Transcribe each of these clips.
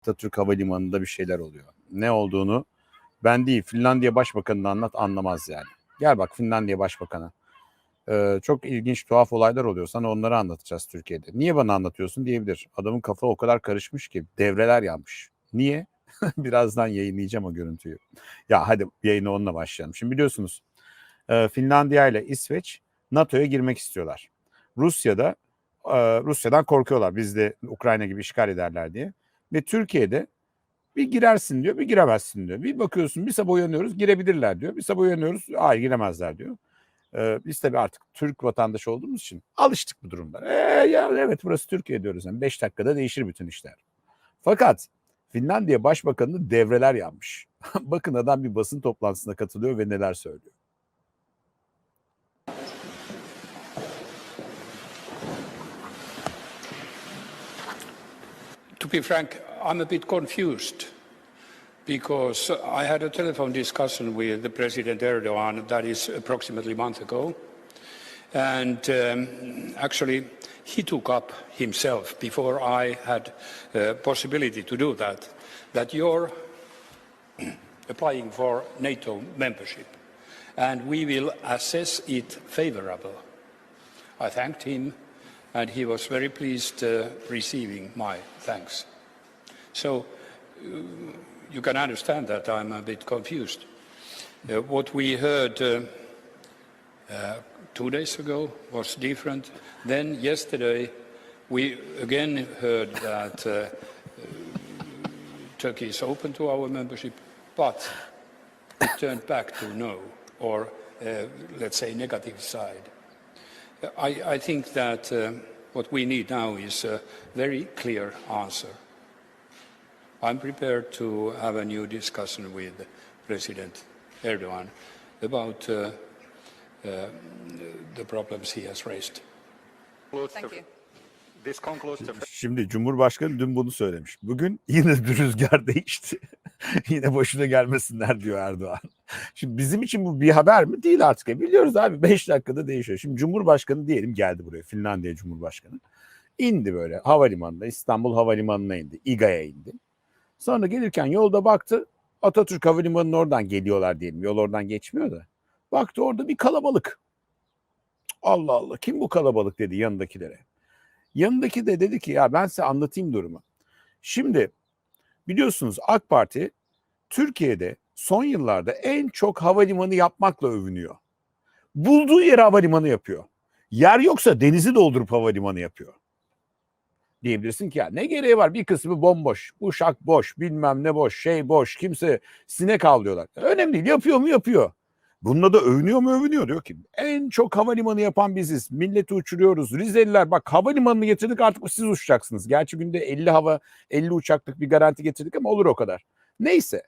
Atatürk Havalimanı'nda bir şeyler oluyor. Ne olduğunu ben değil Finlandiya Başbakanı'nı anlat anlamaz yani. Gel bak Finlandiya Başbakanı. Ee, çok ilginç tuhaf olaylar oluyor. Sana onları anlatacağız Türkiye'de. Niye bana anlatıyorsun diyebilir. Adamın kafa o kadar karışmış ki devreler yanmış. Niye? Birazdan yayınlayacağım o görüntüyü. Ya hadi yayına onunla başlayalım. Şimdi biliyorsunuz e, Finlandiya ile İsveç NATO'ya girmek istiyorlar. Rusya'da e, Rusya'dan korkuyorlar. Biz de Ukrayna gibi işgal ederler diye. Ve Türkiye'de bir girersin diyor, bir giremezsin diyor. Bir bakıyorsun bir sabah uyanıyoruz girebilirler diyor. Bir sabah uyanıyoruz hayır giremezler diyor. Ee, biz tabii artık Türk vatandaşı olduğumuz için alıştık bu durumlara. Ee, ya evet burası Türkiye diyoruz. Yani 5 dakikada değişir bütün işler. Fakat Finlandiya Başbakanı'nın devreler yanmış. Bakın adam bir basın toplantısına katılıyor ve neler söylüyor. Be frank, I'm a bit confused because I had a telephone discussion with the President Erdogan that is approximately a month ago. And um, actually, he took up himself before I had uh, possibility to do that, that you're applying for NATO membership and we will assess it favorable. I thanked him and he was very pleased uh, receiving my thanks. So uh, you can understand that I'm a bit confused. Uh, what we heard uh, uh, two days ago was different. Then yesterday we again heard that uh, Turkey is open to our membership, but it turned back to no, or let's say negative side. I, I think that uh, what we need now is a very clear answer. I'm prepared to have a new discussion with President Erdogan about uh, uh, the problems he has raised. Thank you. This concludes the Şimdi Cumhurbaşkanı dün bunu söylemiş. Bugün yine bir rüzgar değişti. yine boşuna gelmesinler diyor Erdoğan. Şimdi bizim için bu bir haber mi? Değil artık. E biliyoruz abi 5 dakikada değişiyor. Şimdi Cumhurbaşkanı diyelim geldi buraya. Finlandiya Cumhurbaşkanı. İndi böyle havalimanında İstanbul Havalimanı'na indi. İGA'ya indi. Sonra gelirken yolda baktı Atatürk Havalimanı'nın oradan geliyorlar diyelim. Yol oradan geçmiyor da. Baktı orada bir kalabalık. Allah Allah kim bu kalabalık dedi yanındakilere. Yanındaki de dedi ki ya ben size anlatayım durumu. Şimdi biliyorsunuz AK Parti Türkiye'de son yıllarda en çok havalimanı yapmakla övünüyor. Bulduğu yere havalimanı yapıyor. Yer yoksa denizi doldurup havalimanı yapıyor. Diyebilirsin ki ya ne gereği var bir kısmı bomboş, uşak boş, bilmem ne boş, şey boş, kimse sinek avlıyorlar. Önemli değil yapıyor mu yapıyor. Bununla da övünüyor mu övünüyor diyor ki en çok havalimanı yapan biziz. Milleti uçuruyoruz. Rizeliler bak havalimanını getirdik artık siz uçacaksınız. Gerçi günde 50 hava 50 uçaklık bir garanti getirdik ama olur o kadar. Neyse.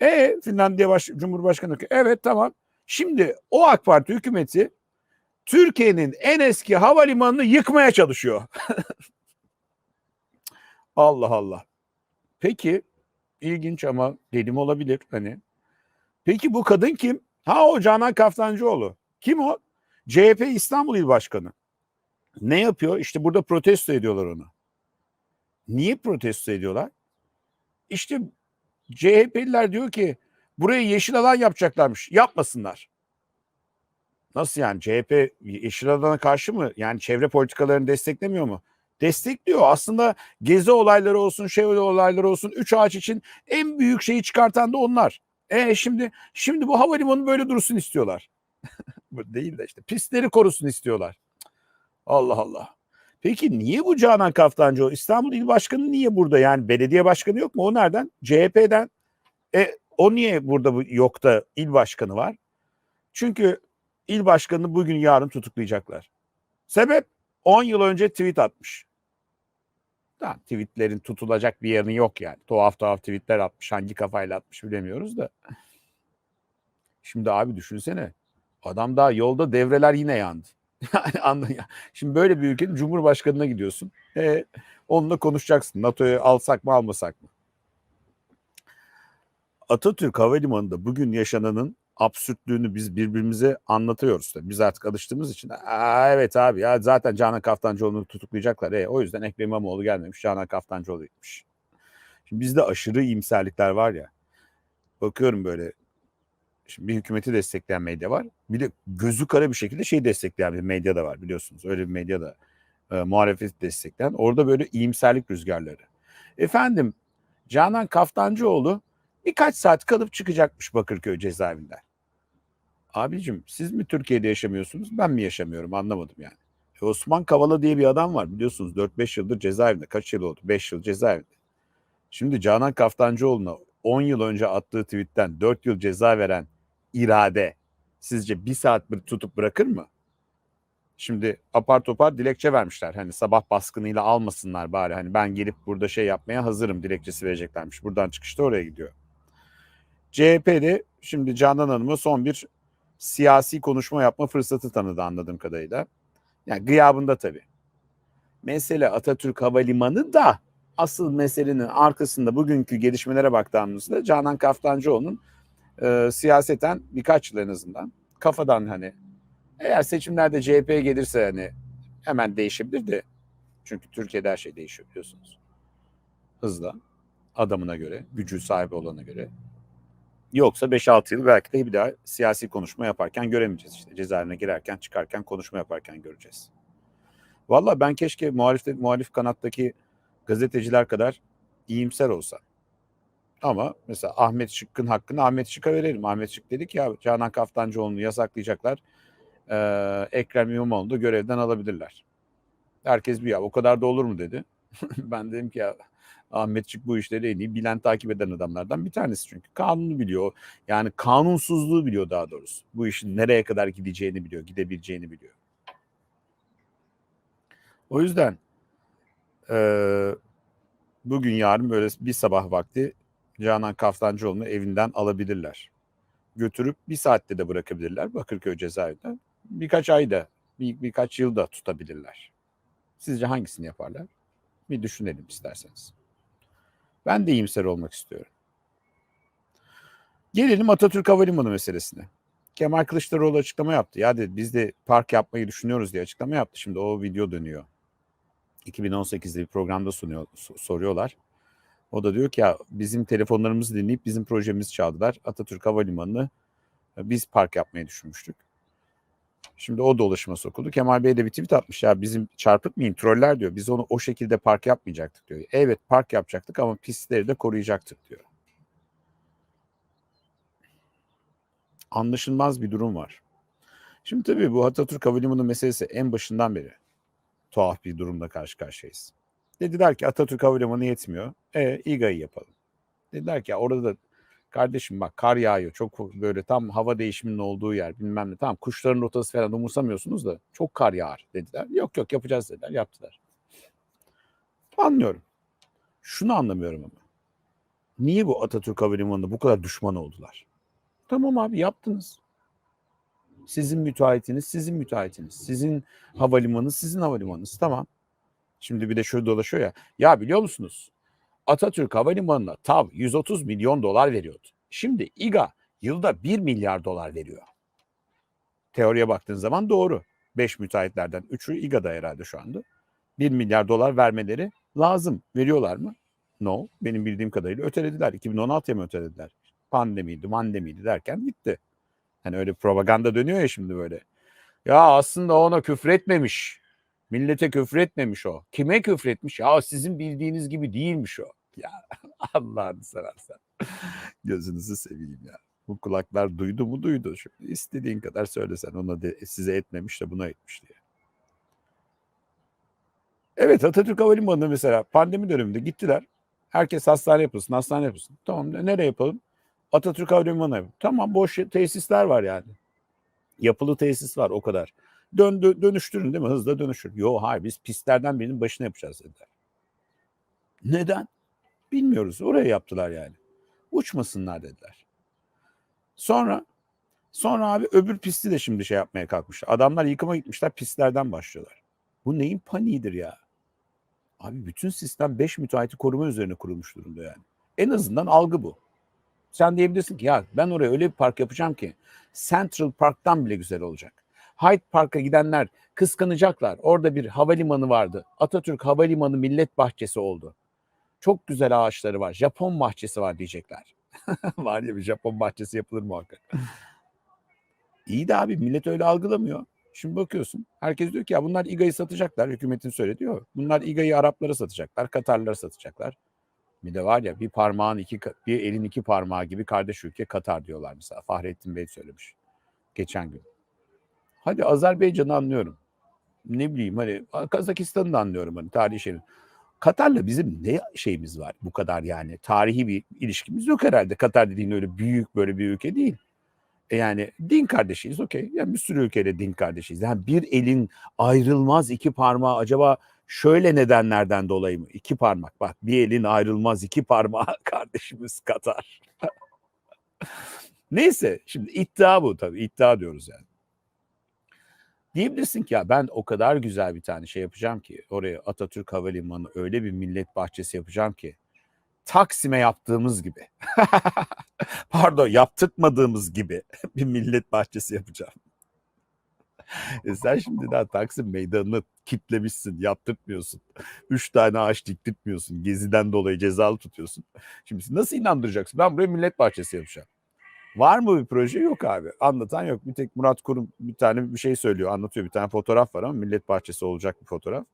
E Finlandiya baş, Cumhurbaşkanı evet tamam. Şimdi o AK Parti hükümeti Türkiye'nin en eski havalimanını yıkmaya çalışıyor. Allah Allah. Peki ilginç ama dedim olabilir hani. Peki bu kadın kim? Ha o Canan Kaftancıoğlu. Kim o? CHP İstanbul İl Başkanı. Ne yapıyor? İşte burada protesto ediyorlar onu. Niye protesto ediyorlar? İşte CHP'liler diyor ki buraya yeşil alan yapacaklarmış. Yapmasınlar. Nasıl yani? CHP yeşil alana karşı mı? Yani çevre politikalarını desteklemiyor mu? Destekliyor. Aslında gezi olayları olsun, şey olayları olsun, üç ağaç için en büyük şeyi çıkartan da onlar. E şimdi şimdi bu havalimanı böyle dursun istiyorlar. değil de işte pistleri korusun istiyorlar. Allah Allah. Peki niye bu Canan Kaftancıoğlu İstanbul İl Başkanı niye burada? Yani belediye başkanı yok mu? O nereden? CHP'den. E o niye burada bu yok da il başkanı var? Çünkü il başkanını bugün yarın tutuklayacaklar. Sebep 10 yıl önce tweet atmış. Tamam, tweetlerin tutulacak bir yerini yok yani. Tuhaf tuhaf tweetler atmış. Hangi kafayla atmış bilemiyoruz da. Şimdi abi düşünsene. Adam daha yolda devreler yine yandı. Şimdi böyle bir ülkenin cumhurbaşkanına gidiyorsun. E, onunla konuşacaksın. NATO'yu alsak mı almasak mı? Atatürk Havalimanı'nda bugün yaşananın absürtlüğünü biz birbirimize anlatıyoruz. Tabii. Biz artık alıştığımız için. Aa, evet abi ya zaten Canan Kaftancıoğlu'nu tutuklayacaklar. E, o yüzden Ekrem İmamoğlu gelmemiş. Canan Kaftancıoğlu gitmiş. Şimdi bizde aşırı iyimserlikler var ya. Bakıyorum böyle Şimdi bir hükümeti destekleyen medya var. Bir de gözü kara bir şekilde şeyi destekleyen bir medya da var biliyorsunuz. Öyle bir medya da e, muhalefeti destekleyen. Orada böyle iyimserlik rüzgarları. Efendim Canan Kaftancıoğlu birkaç saat kalıp çıkacakmış Bakırköy cezaevinden. Abicim siz mi Türkiye'de yaşamıyorsunuz ben mi yaşamıyorum anlamadım yani. E, Osman Kavala diye bir adam var biliyorsunuz 4-5 yıldır cezaevinde. Kaç yıl oldu? 5 yıl cezaevinde. Şimdi Canan Kaftancıoğlu'na 10 yıl önce attığı tweetten 4 yıl ceza veren irade sizce bir saat tutup bırakır mı? Şimdi apar topar dilekçe vermişler. Hani sabah baskınıyla almasınlar bari. Hani ben gelip burada şey yapmaya hazırım dilekçesi vereceklermiş. Buradan çıkışta oraya gidiyor. CHP'de şimdi Canan Hanım'a son bir siyasi konuşma yapma fırsatı tanıdı anladığım kadarıyla. Yani gıyabında tabii. Mesele Atatürk Havalimanı da asıl meselenin arkasında bugünkü gelişmelere baktığımızda Canan Kaftancıoğlu'nun e, siyaseten birkaç yıl en azından kafadan hani eğer seçimlerde CHP gelirse hani hemen değişebilir de çünkü Türkiye'de her şey değişiyor biliyorsunuz. Hızla adamına göre, gücü sahibi olana göre. Yoksa 5-6 yıl belki de bir daha siyasi konuşma yaparken göremeyeceğiz işte. Cezaevine girerken, çıkarken, konuşma yaparken göreceğiz. Valla ben keşke muhalif, muhalif kanattaki gazeteciler kadar iyimser olsam. Ama mesela Ahmet Şıkk'ın hakkını Ahmet Şık'a verelim. Ahmet Şık dedi ki ya Canan Kaftancıoğlu'nu yasaklayacaklar. Ee, Ekrem İmamoğlu'nu da görevden alabilirler. Herkes bir ya o kadar da olur mu dedi. ben dedim ki ya Ahmet Şık bu işleri en iyi bilen takip eden adamlardan bir tanesi çünkü. Kanunu biliyor. Yani kanunsuzluğu biliyor daha doğrusu. Bu işin nereye kadar gideceğini biliyor, gidebileceğini biliyor. O yüzden eee, bugün yarın böyle bir sabah vakti Canan Kaftancıoğlu'nu evinden alabilirler. Götürüp bir saatte de bırakabilirler Bakırköy cezaevinden. Birkaç ayda, bir, birkaç yılda tutabilirler. Sizce hangisini yaparlar? Bir düşünelim isterseniz. Ben de iyimser olmak istiyorum. Gelelim Atatürk Havalimanı meselesine. Kemal Kılıçdaroğlu açıklama yaptı. Ya dedi biz de park yapmayı düşünüyoruz diye açıklama yaptı. Şimdi o video dönüyor. 2018'de bir programda sunuyor, so- soruyorlar. O da diyor ki ya bizim telefonlarımızı dinleyip bizim projemizi çaldılar. Atatürk Havalimanı'nı e, biz park yapmayı düşünmüştük. Şimdi o dolaşıma sokuldu. Kemal Bey de bir tweet atmış ya bizim çarpıtmayın troller diyor. Biz onu o şekilde park yapmayacaktık diyor. Evet park yapacaktık ama pistleri de koruyacaktık diyor. Anlaşılmaz bir durum var. Şimdi tabii bu Atatürk Havalimanı meselesi en başından beri tuhaf bir durumda karşı karşıyayız. Dediler ki Atatürk Havalimanı yetmiyor. E İGA'yı yapalım. Dediler ki orada da kardeşim bak kar yağıyor. Çok böyle tam hava değişiminin olduğu yer bilmem ne. Tamam kuşların rotası falan umursamıyorsunuz da çok kar yağar dediler. Yok yok yapacağız dediler. Yaptılar. Anlıyorum. Şunu anlamıyorum ama. Niye bu Atatürk Havalimanı'nda bu kadar düşman oldular? Tamam abi yaptınız. Sizin müteahhitiniz, sizin müteahhitiniz. Sizin havalimanınız, sizin havalimanınız. Tamam. Şimdi bir de şöyle dolaşıyor ya. Ya biliyor musunuz? Atatürk Havalimanı'na TAV 130 milyon dolar veriyordu. Şimdi İGA yılda 1 milyar dolar veriyor. Teoriye baktığın zaman doğru. 5 müteahhitlerden 3'ü İGA'da herhalde şu anda. 1 milyar dolar vermeleri lazım. Veriyorlar mı? No. Benim bildiğim kadarıyla ötelediler. 2016'ya mı ötelediler? Pandemiydi, mandemiydi derken gitti. Hani öyle propaganda dönüyor ya şimdi böyle. Ya aslında ona küfretmemiş. Millete küfretmemiş o. Kime küfretmiş? Ya sizin bildiğiniz gibi değilmiş o. Ya Allah'ını seversen. Gözünüzü seveyim ya. Bu kulaklar duydu mu duydu. Şimdi istediğin kadar söylesen ona de, size etmemiş de buna etmiş diye. Evet Atatürk Havalimanı'nda mesela pandemi döneminde gittiler. Herkes hastane yapılsın, hastane yapılsın. Tamam nereye yapalım? Atatürk Havalimanı yapalım. Tamam boş tesisler var yani. Yapılı tesis var o kadar. Dön, dö- dönüştürün değil mi? Hızla dönüşür. Yo hayır biz pistlerden birinin başına yapacağız dediler. Neden? Bilmiyoruz. Oraya yaptılar yani. Uçmasınlar dediler. Sonra sonra abi öbür pisti de şimdi şey yapmaya kalkmışlar. Adamlar yıkıma gitmişler pistlerden başlıyorlar. Bu neyin paniğidir ya? Abi bütün sistem 5 müteahhiti koruma üzerine kurulmuş durumda yani. En azından algı bu. Sen diyebilirsin ki ya ben oraya öyle bir park yapacağım ki Central Park'tan bile güzel olacak. Hyde Park'a gidenler kıskanacaklar. Orada bir havalimanı vardı. Atatürk Havalimanı Millet Bahçesi oldu. Çok güzel ağaçları var. Japon bahçesi var diyecekler. var ya bir Japon bahçesi yapılır muhakkak. İyi de abi millet öyle algılamıyor. Şimdi bakıyorsun herkes diyor ki ya bunlar İGA'yı satacaklar. Hükümetin söyledi diyor. Bunlar İGA'yı Araplara satacaklar. Katarlara satacaklar. Bir de var ya bir parmağın iki bir elin iki parmağı gibi kardeş ülke Katar diyorlar mesela. Fahrettin Bey söylemiş geçen gün. Hadi Azerbaycan'ı anlıyorum. Ne bileyim hani Kazakistan'ı da anlıyorum hani tarihi şeyin. Katar'la bizim ne şeyimiz var bu kadar yani tarihi bir ilişkimiz yok herhalde. Katar dediğin öyle büyük böyle bir ülke değil. E yani din kardeşiyiz okey. Yani bir sürü ülkeyle din kardeşiyiz. Yani bir elin ayrılmaz iki parmağı acaba şöyle nedenlerden dolayı mı? İki parmak bak bir elin ayrılmaz iki parmağı kardeşimiz Katar. Neyse şimdi iddia bu tabii iddia diyoruz yani. Diyebilirsin ki ya ben o kadar güzel bir tane şey yapacağım ki oraya Atatürk Havalimanı öyle bir millet bahçesi yapacağım ki Taksim'e yaptığımız gibi pardon yaptırmadığımız gibi bir millet bahçesi yapacağım. E sen şimdi daha Taksim meydanını kitlemişsin, yaptırtmıyorsun. Üç tane ağaç diktirtmiyorsun. Geziden dolayı cezalı tutuyorsun. Şimdi nasıl inandıracaksın? Ben buraya millet bahçesi yapacağım. Var mı bir proje? Yok abi. Anlatan yok. Bir tek Murat Kurum bir tane bir şey söylüyor, anlatıyor. Bir tane fotoğraf var ama millet bahçesi olacak bir fotoğraf.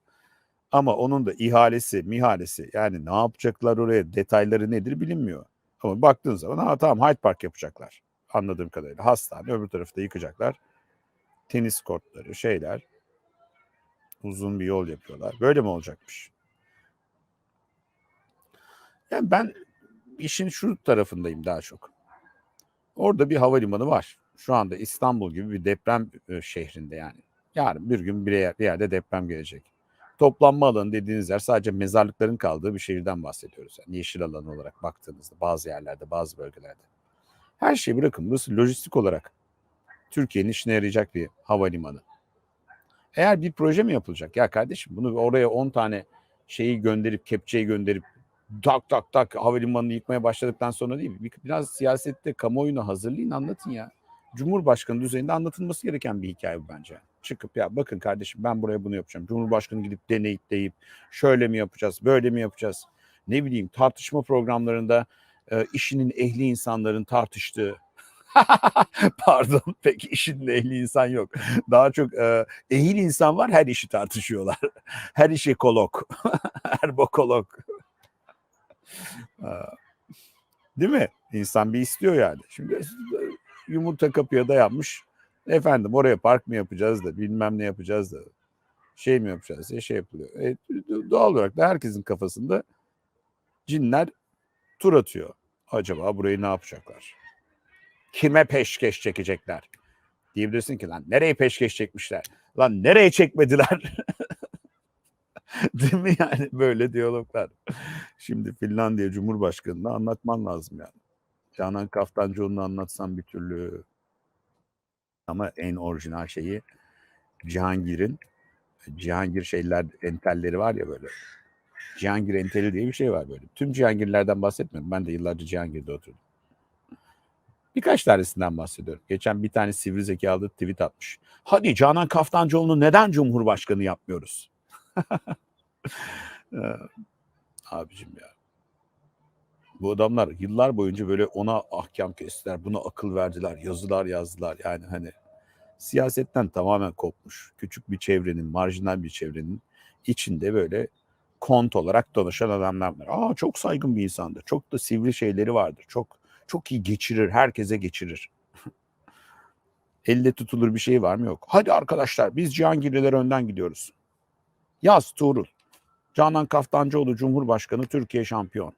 Ama onun da ihalesi, mihalesi yani ne yapacaklar oraya detayları nedir bilinmiyor. Ama baktığın zaman ha tamam Hyde Park yapacaklar. Anladığım kadarıyla. Hastane öbür tarafı da yıkacaklar. Tenis kortları, şeyler. Uzun bir yol yapıyorlar. Böyle mi olacakmış? Yani ben işin şu tarafındayım daha çok. Orada bir havalimanı var. Şu anda İstanbul gibi bir deprem e, şehrinde yani. Yarın bir gün bir, yer, bir yerde deprem gelecek. Toplanma alanı dediğiniz yer sadece mezarlıkların kaldığı bir şehirden bahsediyoruz. Yani yeşil alan olarak baktığınızda bazı yerlerde, bazı bölgelerde. Her şeyi bırakın. Burası lojistik olarak Türkiye'nin işine yarayacak bir havalimanı. Eğer bir proje mi yapılacak? Ya kardeşim bunu oraya 10 tane şeyi gönderip, kepçeyi gönderip tak tak tak havalimanını yıkmaya başladıktan sonra değil. Bir- Biraz siyasette kamuoyunu hazırlayın anlatın ya. Cumhurbaşkanı düzeyinde anlatılması gereken bir hikaye bu bence. Çıkıp ya bakın kardeşim ben buraya bunu yapacağım. Cumhurbaşkanı gidip deneyitleyip şöyle mi yapacağız, böyle mi yapacağız? Ne bileyim tartışma programlarında e, işinin ehli insanların tartıştığı Pardon pek işin ehli insan yok. Daha çok e, ehil insan var her işi tartışıyorlar. Her iş ekolog. her bokolog. Aa, Değil mi? İnsan bir istiyor yani. Şimdi yumurta kapıya dayanmış. Efendim oraya park mı yapacağız da bilmem ne yapacağız da şey mi yapacağız diye şey yapılıyor. E, doğal olarak da herkesin kafasında cinler tur atıyor. Acaba burayı ne yapacaklar? Kime peşkeş çekecekler? Diyebilirsin ki lan nereye peşkeş çekmişler? Lan nereye çekmediler? Değil mi yani böyle diyaloglar? Şimdi Finlandiya Cumhurbaşkanı'na anlatman lazım yani. Canan Kaftancıoğlu'nu anlatsan bir türlü ama en orijinal şeyi Cihangir'in Cihangir şeyler entelleri var ya böyle. Cihangir enteli diye bir şey var böyle. Tüm Cihangirlerden bahsetmiyorum. Ben de yıllarca Cihangir'de oturdum. Birkaç tanesinden bahsediyorum. Geçen bir tane sivri zekalı tweet atmış. Hadi Canan Kaftancıoğlu'nu neden Cumhurbaşkanı yapmıyoruz? Ee, Abicim ya. Bu adamlar yıllar boyunca böyle ona ahkam kestiler, buna akıl verdiler, yazılar yazdılar. Yani hani siyasetten tamamen kopmuş. Küçük bir çevrenin, marjinal bir çevrenin içinde böyle kont olarak dolaşan adamlar var. Aa çok saygın bir insandır. Çok da sivri şeyleri vardır. Çok çok iyi geçirir, herkese geçirir. Elle tutulur bir şey var mı? Yok. Hadi arkadaşlar biz Cihangirliler önden gidiyoruz. Yaz Tuğrul. Canan Kaftancıoğlu Cumhurbaşkanı Türkiye şampiyon.